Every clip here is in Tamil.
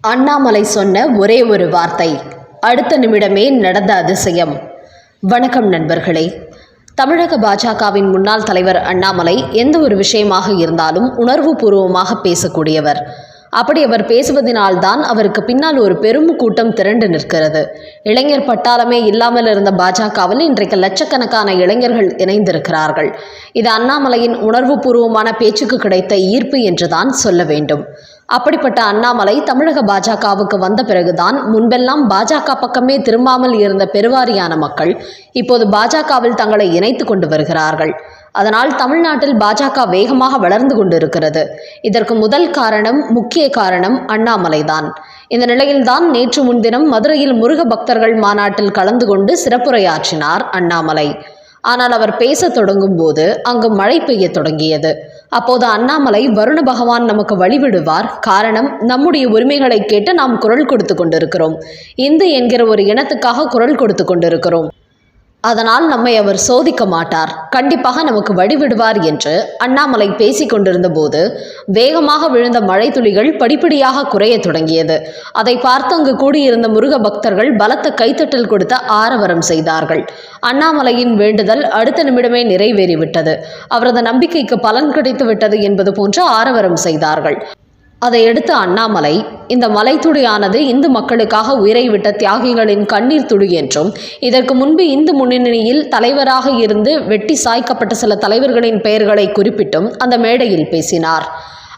அண்ணாமலை சொன்ன ஒரே ஒரு வார்த்தை அடுத்த நிமிடமே நடந்த அதிசயம். வணக்கம் நண்பர்களே. தமிழக பாஜகவின் முன்னாள் தலைவர் அண்ணாமலை எந்த ஒரு விஷயமாக இருந்தாலும் உணர்வுபூர்வமாக பேசக்கூடியவர். அப்படி அவர் பேசுவதனால்தான் அவருக்கு பின்னால் ஒரு பெரும் கூட்டம் திரண்டு நிற்கிறது. இளைஞர் பட்டாளமே இல்லாமல் இருந்த பாஜகவில் இன்றைக்கு லட்சக்கணக்கான இளைஞர்கள் இணைந்திருக்கிறார்கள். இது அண்ணாமலையின் உணர்வுபூர்வமான பேச்சுக்கு கிடைத்த ஈர்ப்பு என்றுதான் சொல்ல வேண்டும். அப்படிப்பட்ட அண்ணாமலை தமிழக பாஜகவுக்கு வந்த பிறகுதான் முன்பெல்லாம் பாஜக பக்கமே திரும்பாமல் இருந்த பெருவாரியான மக்கள் இப்போது பாஜகவில் தங்களை இணைத்து கொண்டு வருகிறார்கள். அதனால் தமிழ்நாட்டில் பாஜக வேகமாக வளர்ந்து கொண்டிருக்கிறது. இதற்கு முதல் காரணம் முக்கிய காரணம் அண்ணாமலைதான். இந்த நிலையில்தான் நேற்று முன்தினம் மதுரையில் முருக பக்தர்கள் மாநாட்டில் கலந்து கொண்டு சிறப்புரையாற்றினார் அண்ணாமலை. ஆனால் அவர் பேசத் தொடங்கும் போது அங்கு மழை பெய்யத் தொடங்கியது. அப்போது அண்ணாமலை வருண பகவான் நமக்கு வழிவிடுவார். காரணம் நம்முடைய உரிமைகளை கேட்டு நாம் குரல் கொடுத்து கொண்டிருக்கிறோம். இந்து என்கிற ஒரு இனத்துக்காக குரல் கொடுத்து கொண்டிருக்கிறோம். அதனால் நம்மை அவர் சோதிக்க மாட்டார். கண்டிப்பாக நமக்கு வழிவிடுவார் என்று அண்ணாமலை பேசிக் கொண்டிருந்த போது வேகமாக விழுந்த மழை துளிகள் படிப்படியாக குறையத் தொடங்கியது. அதை பார்த்து அங்கு கூடியிருந்த முருக பக்தர்கள் பலத்த கைத்தட்டல் கொடுத்த ஆரவரம் செய்தார்கள். அண்ணாமலையின் வேண்டுதல் அடுத்த நிமிடமே நிறைவேறிவிட்டது. அவரது நம்பிக்கைக்கு பலன் கிடைத்து விட்டது என்பது போன்று ஆரவரம் செய்தார்கள். அதையடுத்து அண்ணாமலை இந்த மலைத்துளியானது இந்து மக்களுக்காக உயிரை விட்ட தியாகிகளின் கண்ணீர் துளி என்றும் இதற்கு முன்பு இந்து முன்னணியில் தலைவராக இருந்து வெட்டி சாய்க்கப்பட்ட சில தலைவர்களின் பெயர்களை குறிப்பிட்டும் அந்த மேடையில் பேசினார்.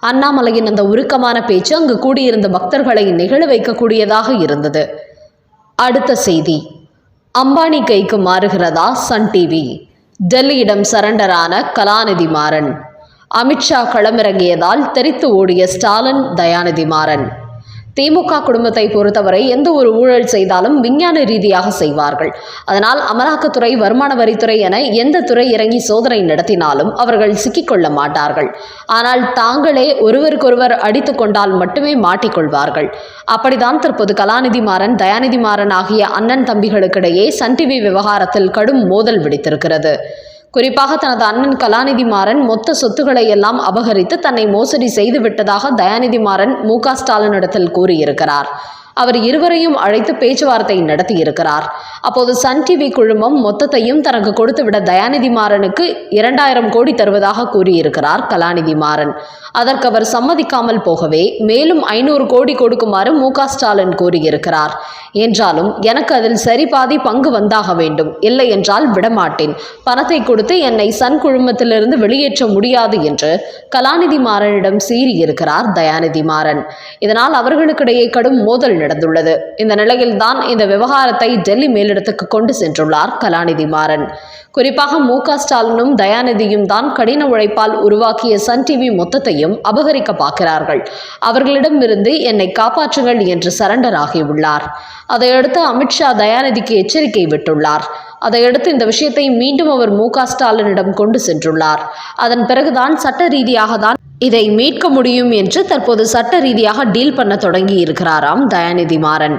அண்ணாமலையின் அந்த உருக்கமான பேச்சு அங்கு கூடியிருந்த பக்தர்களை நிகழ வைக்கக்கூடியதாக இருந்தது. அடுத்த செய்தி. அம்பானி கைக்கு மாறுகிறதா? Sun TV. டெல்லியிடம் சரண்டரான கலாநிதி மாறன். அமித்ஷா களமிறங்கியதால் தெரித்து ஓடிய ஸ்டாலின் தயாநிதி மாறன் திமுக குடும்பத்தை பொறுத்தவரை எந்த ஒரு ஊழல் செய்தாலும் விஞ்ஞான ரீதியாக செய்வார்கள். அதனால் அமலாக்கத்துறை வருமான வரித்துறை என எந்த துறை இறங்கி சோதனை நடத்தினாலும் அவர்கள் சிக்கிக்கொள்ள மாட்டார்கள். ஆனால் தாங்களே ஒருவருக்கொருவர் அடித்து கொண்டால் மட்டுமே மாட்டிக்கொள்வார்கள் அப்படிதான் தற்போது கலாநிதி மாறன் தயாநிதி மாறன் ஆகிய அண்ணன் தம்பிகளுக்கிடையே சன் டிவி விவகாரத்தில் கடும் மோதல் விடுத்திருக்கிறது. குறிப்பாக தனது அண்ணன் கலாநிதி மாறன் மொத்த சொத்துக்களை எல்லாம் அபகரித்து தன்னை மோசடி செய்து விட்டதாக தயாநிதி மாறன் மு க ஸ்டாலினிடத்தில் கூறியிருக்கிறார். அவர் இருவரையும் அழைத்து பேச்சுவார்த்தை நடத்தியிருக்கிறார். அப்போது சன் டிவி குழுமம் மொத்தத்தையும் தனக்கு கொடுத்துவிட தயாநிதி மாறனுக்கு இரண்டாயிரம் கோடி தருவதாக கூறியிருக்கிறார் கலாநிதி மாறன். அதற்கு அவர் சம்மதிக்காமல் போகவே மேலும் ஐநூறு கோடி கொடுக்குமாறு மு ஸ்டாலின் கூறியிருக்கிறார். என்றாலும் எனக்கு அதில் சரி பாதி பங்கு வந்தாக வேண்டும். இல்லை என்றால் விடமாட்டேன். பணத்தை கொடுத்து என்னை சன் குழுமத்திலிருந்து வெளியேற்ற முடியாது என்று கலாநிதி மாறனிடம் சீறியிருக்கிறார் தயாநிதி மாறன். இதனால் அவர்களுக்கிடையே கடும் மோதல் நடந்துள்ளது. இந்த நிலையில்தான் இந்த விவகாரத்தை டெல்லி மேலிடத்துக்கு கொண்டு சென்றுள்ளார் கலாநிதி மாறன். குறிப்பாக மு க ஸ்டாலினும் தயாநிதியும் தான் கடின உழைப்பால் உருவாக்கிய சன் டிவி மொத்தத்தையும் அபகரிக்க பார்க்கிறார்கள். அவர்களிடமிருந்து என்னை காப்பாற்றுங்கள் என்று சரண்டர் ஆகியுள்ளார் அதையடுத்து அமித்ஷா தயாநிதிக்கு எச்சரிக்கை விட்டுள்ளார். அதையடுத்து இந்த விஷயத்தை மீண்டும் அவர் மு ஸ்டாலினிடம் கொண்டு சென்றுள்ளார். அதன் பிறகுதான் சட்ட ரீதியாக தான் இதை மீட்க முடியும் என்று தற்போது சட்ட ரீதியாக டீல் பண்ண தொடங்கி இருக்கிறாராம் தயாநிதி மாறன்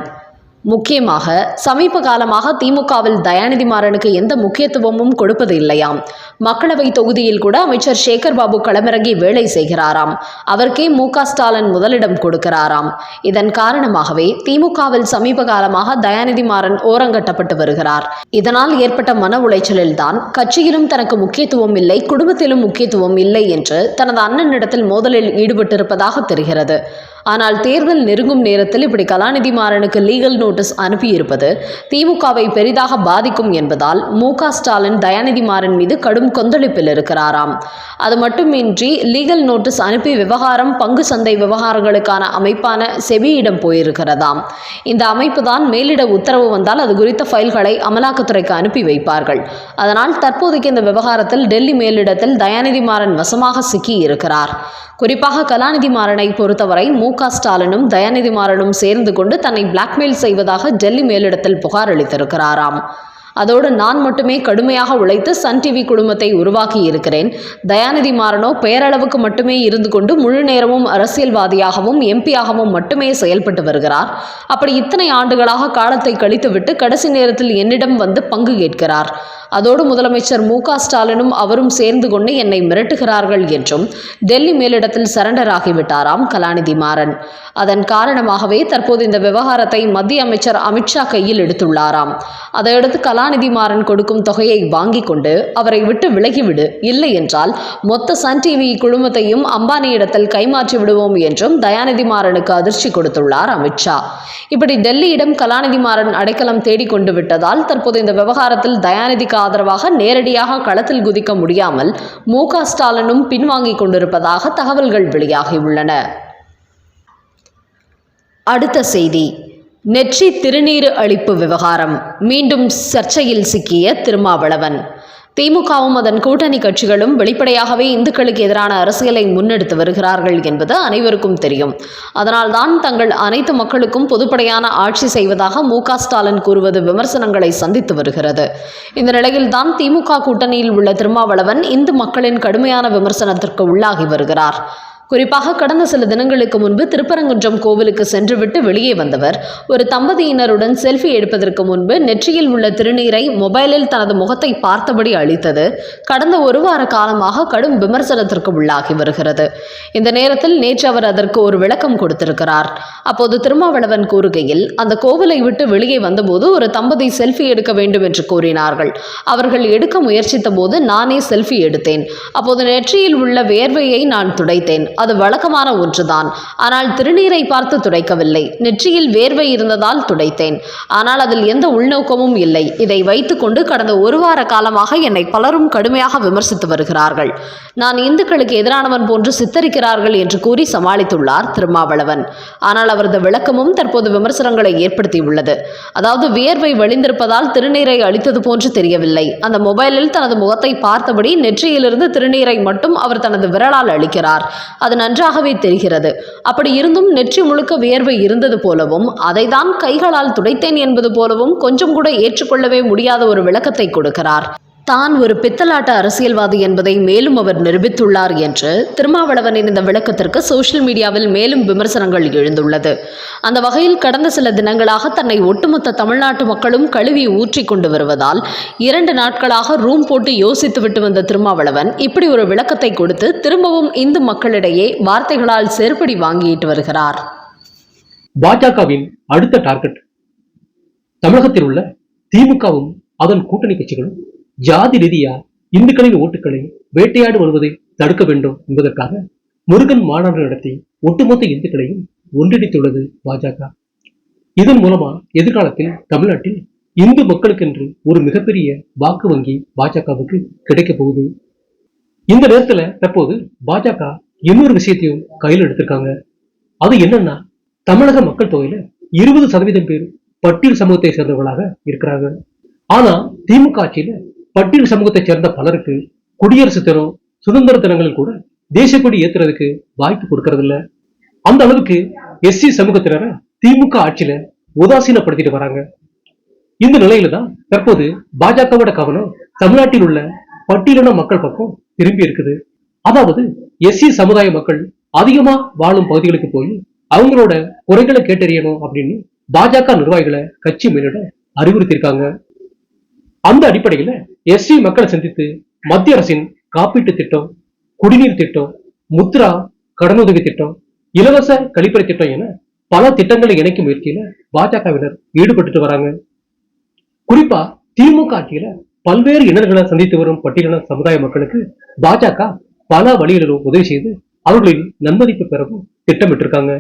முக்கியமாக சமீப காலமாக திமுகவில் தயாநிதி மாறனுக்கு எந்த முக்கியத்துவமும் கொடுப்பது இல்லையாம். மக்களவை தொகுதியில் கூட அமைச்சர் சேகர் பாபு களமிறங்கி வேலை செய்கிறாராம். அவருக்கே மு க ஸ்டாலின் முதலிடம் கொடுக்கிறாராம். இதன் காரணமாகவே திமுகவில் சமீப காலமாக தயாநிதி மாறன் ஓரங்கட்டப்பட்டு வருகிறார். இதனால் ஏற்பட்ட மன உளைச்சலில்தான் கட்சியிலும் தனக்கு முக்கியத்துவம் இல்லை குடும்பத்திலும் முக்கியத்துவம் இல்லை என்று தனது அண்ணனிடத்தில் மோதலில் ஈடுபட்டிருப்பதாக தெரிகிறது. ஆனால் தேர்தல் நெருங்கும் நேரத்தில் இப்படி கலாநிதி மாறனுக்கு லீகல் நோட்டீஸ் அனுப்பியிருப்பது திமுகவை பெரிதாக பாதிக்கும் என்பதால் மு ஸ்டாலின் தயாநிதி மாறன் மீது கடும் கொந்தளிப்பில் இருக்கிறாராம். அது மட்டுமின்றி லீகல் நோட்டீஸ் அனுப்பி விவகாரம் பங்கு சந்தை விவகாரங்களுக்கான அமைப்பான செபியிடம் போயிருக்கிறதாம். இந்த அமைப்பு தான் மேலிட உத்தரவு வந்தால் அது குறித்த ஃபைல்களை அமலாக்கத்துறைக்கு அனுப்பி வைப்பார்கள். அதனால் தற்போதைக்கு இந்த விவகாரத்தில் டெல்லி மேலிடத்தில் தயாநிதி மாறன் வசமாக சிக்கி இருக்கிறார் குறிப்பாக கலாநிதி மாறனை பொறுத்தவரை மு க ஸ்டாலினும் தயாநிதி மாறனும் சேர்ந்து கொண்டு தன்னை பிளாக்மெயில் செய்வதாக டெல்லி மேலிடத்தில் புகார் அளித்திருக்கிறாராம். அதோடு நான் மட்டுமே கடுமையாக உழைத்து சன் டிவி குடும்பத்தை உருவாக்கி இருக்கிறேன். தயாநிதி மாறனோ பெயரளவுக்கு மட்டுமே இருந்து கொண்டு முழு நேரமும் அரசியல்வாதியாகவும் எம்பியாகவும் மட்டுமே செயல்பட்டு வருகிறார். அப்படி இத்தனை ஆண்டுகளாக காலத்தை கழித்துவிட்டு கடைசி நேரத்தில் என்னிடம் வந்து பங்கு கேட்கிறார். அதோடு முதலமைச்சர் மு ஸ்டாலினும் அவரும் சேர்ந்து கொண்டு என்னை மிரட்டுகிறார்கள் என்றும் டெல்லி மேலிடத்தில் சரண்டர் ஆகிவிட்டாராம் கலாநிதி மாறன். அதன் காரணமாகவே தற்போது இந்த விவகாரத்தை மத்திய அமைச்சர் அமித்ஷா கையில் எடுத்துள்ளாராம். அதையடுத்து கலா கலாநிதி மாறன் கொடுக்கும் தொகையை வாங்கிக் கொண்டு அவரை விட்டு விலகிவிடு. இல்லை என்றால் மொத்த சன் டிவி குழுமத்தையும் அம்பானியிடத்தில் கைமாற்றி விடுவோம் என்றும் தயாநிதி மாறனுக்கு அதிர்ச்சி கொடுத்துள்ளார் அமித்ஷா இப்படி டெல்லியிடம் கலாநிதி மாறன் அடைக்கலம் தேடிக்கொண்டு விட்டதால் தற்போது இந்த விவகாரத்தில் தயாநிதிக்கு ஆதரவாக நேரடியாக களத்தில் குதிக்க முடியாமல் மு க ஸ்டாலினும் பின்வாங்கிக் கொண்டிருப்பதாக தகவல்கள் வெளியாகியுள்ளன. அடுத்த செய்தி. நெற்றி திருநீறு அளிப்பு விவகாரம். மீண்டும் சர்ச்சையில் சிக்கிய திருமாவளவன். திமுகவும் அதன் கூட்டணி கட்சிகளும் வெளிப்படையாகவே இந்துக்களுக்கு எதிரான அரசியலை முன்னெடுத்து வருகிறார்கள் என்பது அனைவருக்கும் தெரியும். அதனால்தான் தங்கள் அனைத்து மக்களுக்கும் பொதுப்படையான ஆட்சி செய்வதாக மு ஸ்டாலின் கூறுவது விமர்சனங்களை சந்தித்து வருகிறது. இந்த நிலையில்தான் திமுக கூட்டணியில் உள்ள திருமாவளவன் இந்து மக்களின் கடுமையான விமர்சனத்திற்கு உள்ளாகி வருகிறார். குறிப்பாக கடந்த சில தினங்களுக்கு முன்பு திருப்பரங்குன்றம் கோவிலுக்கு சென்றுவிட்டு வெளியே வந்தவர். ஒரு தம்பதியினருடன் செல்ஃபி எடுப்பதற்கு முன்பு நெற்றியில் உள்ள திருநீரை மொபைலில் தனது முகத்தை பார்த்தபடி அளித்தது கடந்த ஒரு வார காலமாக கடும் விமர்சனத்திற்கு உள்ளாகி வருகிறது. இந்த நேரத்தில் நேற்று அவர் அதற்கு ஒரு விளக்கம் கொடுத்திருக்கிறார். அப்போது திருமாவளவன் கூறுகையில் அந்த கோவிலை விட்டு வெளியே வந்தபோது ஒரு தம்பதி செல்ஃபி எடுக்க வேண்டும் என்று கூறினார்கள். அவர்கள் எடுக்க முயற்சித்த போது நானே செல்ஃபி எடுத்தேன். அப்போது நெற்றியில் உள்ள வேர்வையை நான் துடைத்தேன். அது வழக்கமான ஒன்றுதான். ஆனால் திருநீரை பார்த்து துடைக்கவில்லை. நெற்றியில் வேர்வை இருந்ததால் துடைத்தேன். ஆனால் அதில் எந்த உள்நோக்கமும் இல்லை. இதை வைத்துக்கொண்டு கடந்த ஒரு வார காலமாக என்னை பலரும் கடுமையாக விமர்சித்து வருகிறார்கள். நான் இந்துக்களுக்கு எதிரானவன் போன்று சித்தரிக்கிறார்கள் என்று கூறி சமாளித்துள்ளார் திருமாவளவன். ஆனால் அவரது விளக்கமும் தற்போது விமர்சனங்களை ஏற்படுத்தியுள்ளது. அதாவது வியர்வை வழிந்திருப்பதால் திருநீரை அளித்தது போன்று தெரியவில்லை. அந்த மொபைலில் தனது முகத்தை பார்த்தபடி நெற்றியிலிருந்து திருநீரை மட்டும் அவர் தனது விரலால் அளிக்கிறார் அது நன்றாகவே தெரிகிறது. அப்படி இருந்தும் நெற்றி முழுக்க வியர்வை இருந்தது போலவும் அதை தான் கைகளால் துடைத்தேன் என்பது போலவும் கொஞ்சம் கூட ஏற்றுக்கொள்ளவே முடியாத ஒரு விளக்கத்தை கொடுக்கிறார். தான் ஒரு பித்தலாட்ட அரசியல்வாதி என்பதை மேலும் அவர் நிரூபித்துள்ளார் என்று திருமாவளவனின் இந்த விளக்கத்திற்கு சோசியல் மீடியாவில் மேலும் விமர்சனங்கள் எழுந்துள்ளது. அந்த வகையில் கடந்த சில தினங்களாக தன்னை ஒட்டுமொத்த தமிழ்நாட்டு மக்களும் கழுவி ஊற்றி கொண்டு வருவதால் இரண்டு நாட்களாக ரூம் போட்டு யோசித்துவிட்டு வந்த திருமாவளவன் இப்படி ஒரு விளக்கத்தை கொடுத்து திரும்பவும் இந்து மக்களிடையே வார்த்தைகளால் செருப்படி வாங்கிட்டு வருகிறார். பாஜகவின் அடுத்த டார்கெட் தமிழகத்தில் உள்ள திமுகவும் அதன் கூட்டணி கட்சிகளும் ஜாதி ரீதியா இந்துக்களின் ஓட்டுகளை வேட்டையாடு வருவதை தடுக்க வேண்டும் என்பதற்காக முருகன் மாநாடு நடத்தி ஒட்டுமொத்த இந்துக்களையும் ஒன்றிணைத்துள்ளது பாஜக. இதன் மூலமா எதிர்காலத்தில் தமிழ்நாட்டில் இந்து மக்களுக்கென்று ஒரு மிகப்பெரிய வாக்கு வங்கி பாஜகவுக்கு கிடைக்க போகுது. இந்த நேரத்துல தற்போது பாஜக இன்னொரு விஷயத்தையும் கையில் எடுத்திருக்காங்க. அது என்னன்னா தமிழக மக்கள் தொகையில இருபது சதவீதம் பேர் பட்டியல் சமூகத்தை சேர்ந்தவர்களாக இருக்கிறாங்க. ஆனா திமுக ஆட்சியில பட்டியல் சமூகத்தை சேர்ந்த பலருக்கு குடியரசு தினம் சுதந்திர தினங்களில் கூட தேசியக்கொடி ஏத்துறதுக்கு வாய்ப்பு கொடுக்கறது இல்ல அந்த அளவுக்கு எஸ்சி சமூகத்தினரை திமுக ஆட்சியில உதாசீனப்படுத்திட்டு வராங்க. இந்த நிலையில தான் தற்போது பாஜகவோட கவனம் தமிழ்நாட்டில் உள்ள பட்டியலின மக்கள் பக்கம் திரும்பி இருக்குது. அதாவது எஸ்சி சமுதாய மக்கள் அதிகமா வாழும் பகுதிகளுக்கு போய் அவங்களோட குறைகளை கேட்டறியணும் அப்படின்னு பாஜக நிர்வாகிகளை கட்சி மேலிட அறிவுறுத்தியிருக்காங்க. அந்த அடிப்படையில எஸ்சி மக்களை சந்தித்து மத்திய அரசின் காப்பீட்டு திட்டம் குடிநீர் திட்டம் முத்ரா கடனுதவி திட்டம் இலவச கழிப்பறை திட்டம் என பல திட்டங்களை இணைக்கும் முயற்சியில பாஜகவினர் ஈடுபட்டுட்டு வராங்க. குறிப்பா திமுக ஆட்சியில பல்வேறு இடர்களை சந்தித்து வரும் பட்டியலின சமுதாய மக்களுக்கு பாஜக பல வழிகளிலும் உதவி செய்து அவர்களின் நன்மதிப்பு பெறவும் திட்டமிட்டிருக்காங்க.